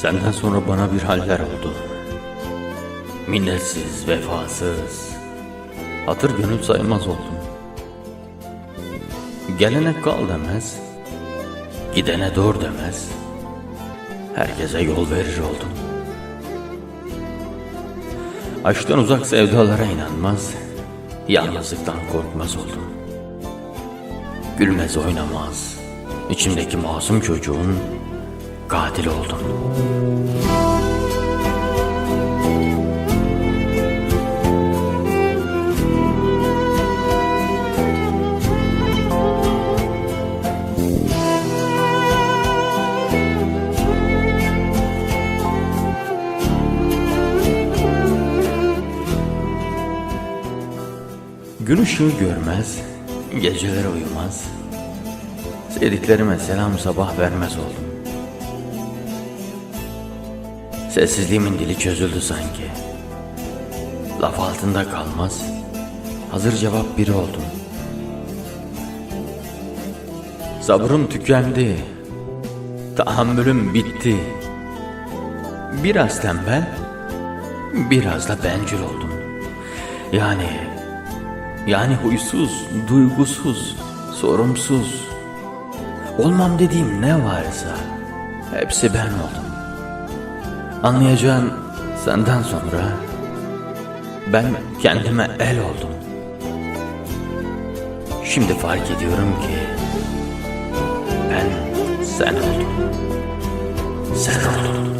Senden sonra bana bir haller oldu. Minnetsiz, vefasız. Hatır gönül saymaz oldum. Gelene kal demez. Gidene dur demez. Herkese yol verir oldum. Aşktan uzak sevdalara inanmaz. Yalnızlıktan korkmaz oldum. Gülmez oynamaz. İçimdeki masum çocuğun katil oldum. Gün ışığı görmez, geceler uyumaz. Sevdiklerime selam sabah vermez oldum. Sessizliğimin dili çözüldü sanki. Laf altında kalmaz, hazır cevap biri oldum. Sabrım tükendi, tahammülüm bitti. Biraz tembel, biraz da bencil oldum. Yani yani huysuz, duygusuz, sorumsuz. Olmam dediğim ne varsa hepsi ben oldum. Anlayacağın senden sonra ben kendime el oldum. Şimdi fark ediyorum ki ben sen oldum. Sen oldun.